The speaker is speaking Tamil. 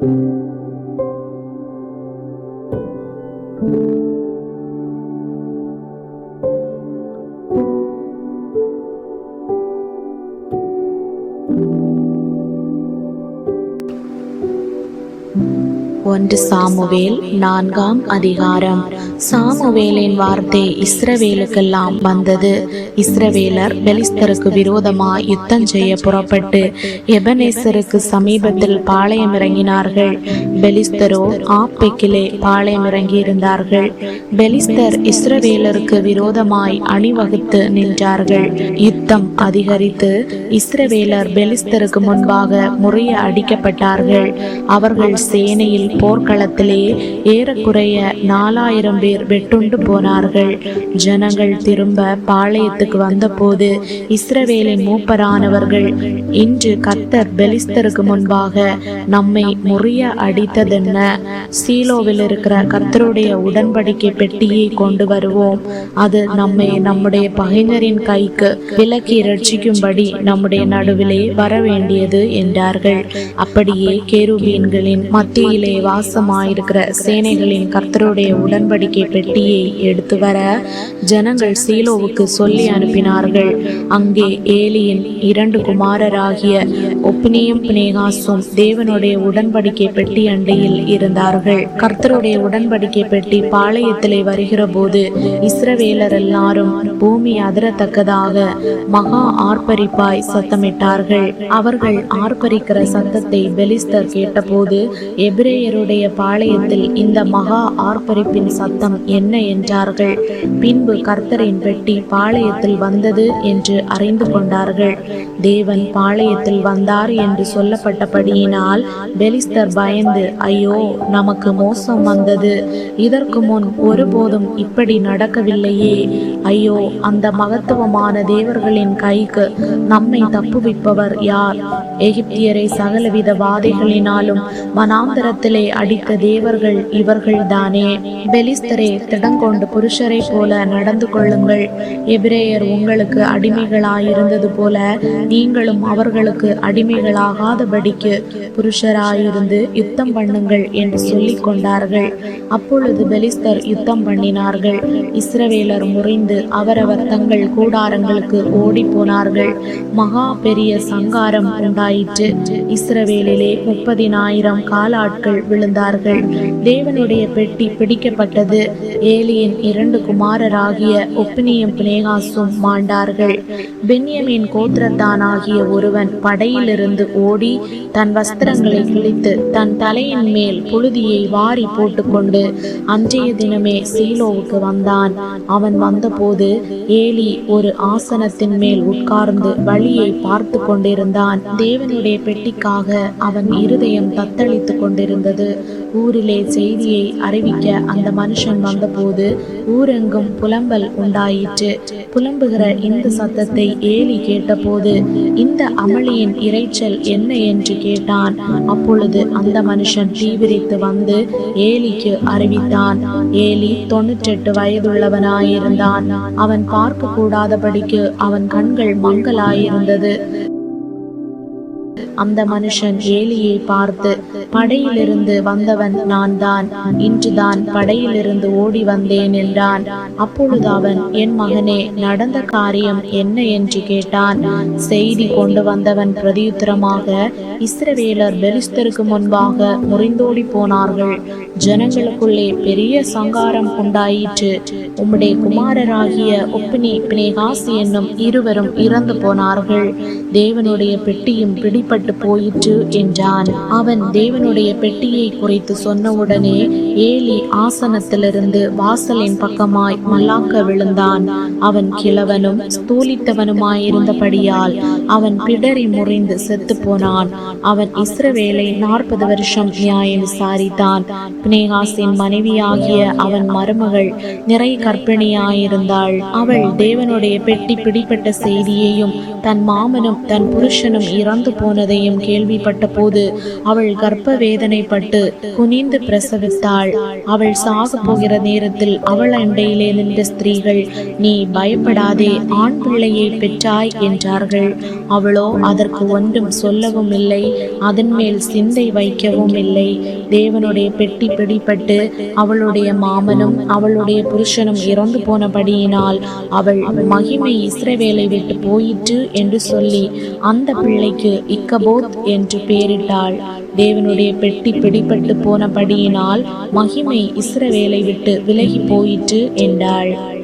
Thank you. ஒன்று சாமுவேல் நான்காம் அதிகாரம். சாமுவேலின் வார்த்தை இஸ்ரவேலுக்கெல்லாம் வந்தது. இஸ்ரவேலர் பெலிஸ்தருக்கு விரோதமாய் யுத்தம் செய்ய புறப்பட்டு எபனேசருக்கு சமீபத்தில் பாளையம் இறங்கினார்கள். பெலிஸ்தரோ ஆப்பெக்கிலே பாளையம் இறங்கி இருந்தார்கள் பெலிஸ்தர் இஸ்ரவேலருக்கு விரோதமாய் அணிவகுத்து நின்றார்கள். யுத்தம் அதிகரித்து இஸ்ரவேலர் பெலிஸ்தருக்கு முன்பாக முறைய அடிக்கப்பட்டார்கள். அவர்கள் சேனையில் போர்க்களத்திலே ஏறக்குறைய நாலாயிரம் பேர் வெட்டுண்டு போனார்கள். ஜனங்கள் திரும்ப பாளையத்துக்கு வந்தபோது இஸ்ரவேலின் மூப்பரானவர்கள் இன்று கர்த்தர் பெலிஸ்தருக்கு முன்பாக நம்மை முறிய அடித்ததென்ன? சீலோவில் இருக்கிற கர்த்தருடைய உடன்படிக்கை பெட்டியை கொண்டு வருவோம். அது நம்மை நம்முடைய பகைஞரின் கைக்கு விலக்கி ரட்சிக்கும்படி நம்முடைய நடுவிலே வர வேண்டியது என்றார்கள். அப்படியே கேருபீன்களின் மத்தியிலே வாசமாயிருக்கிற சேனைகளின் கர்த்தருடைய உடன்படிக்கை பெட்டியை எடுத்து வர ஜனங்கள் சீலோவுக்கு சொல்லி அனுப்பினார்கள். அங்கே ஏலியின் இரண்டு குமாரராகிய ஒப்பினியும் பினேகாசும் தேவனுடைய உடன்படிக்கை பெட்டி அண்டையில் இருந்தார்கள். கர்த்தருடைய உடன்படிக்கை பெட்டி பாளையத்திலே வருகிற போது இஸ்ரவேலர் எல்லாரும் பூமி அதிரத்தக்கதாக மகா ஆர்ப்பரிப்பாய் சத்தமிட்டார்கள். அவர்கள் ஆர்ப்பரிக்கிற சத்தத்தை பெலிஸ்தர் கேட்டபோது எபிரேயருடைய பாளையத்தில் இந்த மகா ஆர்ப்பரிப்பின் சத்தம் என்ன என்றார்கள்? பின்பு கர்த்தரின் பெட்டி பாளையத்தில் வந்தது என்று அறிந்து கொண்டார்கள். தேவன் பாளையத்தில் வந்தார் என்று சொல்லப்பட்டபடியினால் பெலிஸ்தர் பயந்து ஐயோ நமக்கு மோசம் வந்தது. இதற்கு முன் ஒருபோதும் இப்படி நடக்கவில்லையே. ஐயோ அந்த மகத்துவமான தேவர்களின் கைக்கு நம்மை தப்புவிப்பவர் யார்? எகிப்தியரை சகலவித வாதைகளினாலும் மனாந்தரத்திலே அடித்த தேவர்கள் இவர்கள்தானே. பெலிஸ்தரே திடங்கொண்டு புருஷரை போல நடந்து கொள்ளுங்கள். எபிரேயர் உங்களுக்கு அடிமைகளாயிருந்தது போல நீங்களும் அவர்களுக்கு அடிமைகளாகாதபடிக்கு புருஷராயிருந்து யுத்தம் பண்ணுங்கள் என்று சொல்லிக் கொண்டார்கள். அப்பொழுது பெலிஸ்தர் யுத்தம் பண்ணினார்கள். இஸ்ரவேலர் முறிந்து அவரவர் தங்கள் கூடாரங்களுக்கு ஓடி போனார்கள். மகா பெரிய சங்காரம் உண்டாயிற்று. இஸ்ரவேலிலே முப்பதினாயிரம் காலாட்கள் விழுந்தார்கள். தேவனுடைய பெட்டி பிடிக்கப்பட்டது. ஏலியின் இரண்டு குமாரராகிய ஒப்பினியும் பினேகாசும் மாண்டார்கள். பென்யமின் கோத்திரத்தானாகிய ஒருவன் படையிலிருந்து ஓடி தன் வஸ்திரங்களை கிழித்து தன் தலையின் மேல் புழுதியை வாரி போட்டுக்கொண்டு அன்றைய தினமே சீலோவுக்கு வந்தான். அவன் வந்தபோது ஏலி ஒரு ஆசனத்தின் மேல் உட்கார்ந்து வழியை பார்த்து கொண்டிருந்தான் தேவனுடைய பெட்டிக்காக அவன் இருதயம் தத்தளித்து கொண்டிருந்தது ஊரிலே செய்தியை அறிவிக்க அந்த மனுஷன் வந்தபோது ஊரெங்கும் புலம்பல் உண்டாயிற்று. புலம்புகிற இந்த சத்தத்தை ஏலி கேட்டபோது இந்த அமளியின் இரைச்சல் என்ன என்று கேட்டான். அப்பொழுது அந்த மனுஷன் தீவிரித்து வந்து ஏலிக்கு அறிவித்தான். ஏலி தொண்ணூற்றெட்டு வயதுள்ளவனாயிருந்தான். அவன் பார்க்க கூடாதபடிக்கு அவன் கண்கள் மங்கலாயிருந்தது அந்த மனுஷன் ஏலியை பார்த்து படையிலிருந்து வந்தவன் நான் தான் இன்றுதான் படையிலிருந்து ஓடி வந்தேன் என்றான். அப்பொழுது அவன் என் மகனே நடந்த காரியம் என்ன? என்று கேட்டான். செய்தி கொண்டு வந்தவன் பிரதியுத்தரமாக இஸ்ரவேலர் பெலிஸ்தருக்கு முன்பாக முறிந்தோடி போனார்கள். ஜனங்களுக்குள்ளே பெரிய சங்காரம் உண்டாயிற்று. உம்முடைய குமாரராகிய ஒப்பினி பினேகாசி என்னும் இருவரும் இறந்து போனார்கள். தேவனுடைய பெட்டியும் பிடி பிடிபட்டு போயிற்று என்றான். அவன் தேவனுடைய பெட்டியை குறித்து சொன்னவுடனே ஏலி ஆசனத்திலிருந்து வாசலின் பக்கமாய் மல்லாக்க விழுந்தான். அவன் கிழவனும் ஸ்தூலித்தவனுமாயிருந்தபடியால் அவன் பிடரி முறிந்து செத்து போனான் அவன் இஸ்ரவேலை நாற்பது வருஷம் நியாயம் விசாரித்தான். பினேகாசின் மனைவியாகிய அவன் மருமகள் நிறை கர்ப்பிணியாயிருந்தாள். அவள் தேவனுடைய பெட்டி பிடிப்பட்ட செய்தியையும் தன் மாமனும் தன் புருஷனும் இறந்து போன போனதையும் கேள்விப்பட்ட போது அவள் கர்ப்ப வேதனைப்பட்டு குனிந்து பிரசவித்தாள். அவள் சாக போகிற நேரத்தில் அவள் அண்டையிலே நின்ற ஸ்திரீகள் நீ பயப்படாதே ஆண் பிள்ளையை பெற்றாய் என்றார்கள். அவளோ அதற்கு ஒன்றும் சொல்லவும் இல்லை அதன் மேல் சிந்தை வைக்கவும் இல்லை. தேவனுடைய பெட்டி பிடிபட்டு அவளுடைய மாமனும் அவளுடைய புருஷனும் இறந்து போனபடியினால் அவள் மகிமை இஸ்ரவேலை விட்டு போயிற்று என்று சொல்லி அந்த பிள்ளைக்கு இக்கபோத் என்று பெயரிட்டாள். தேவனுடைய பெட்டி பிடிபட்டு போனபடியினால் மகிமை இஸ்ரவேலை விட்டு விலகி போயிற்று என்றாள்.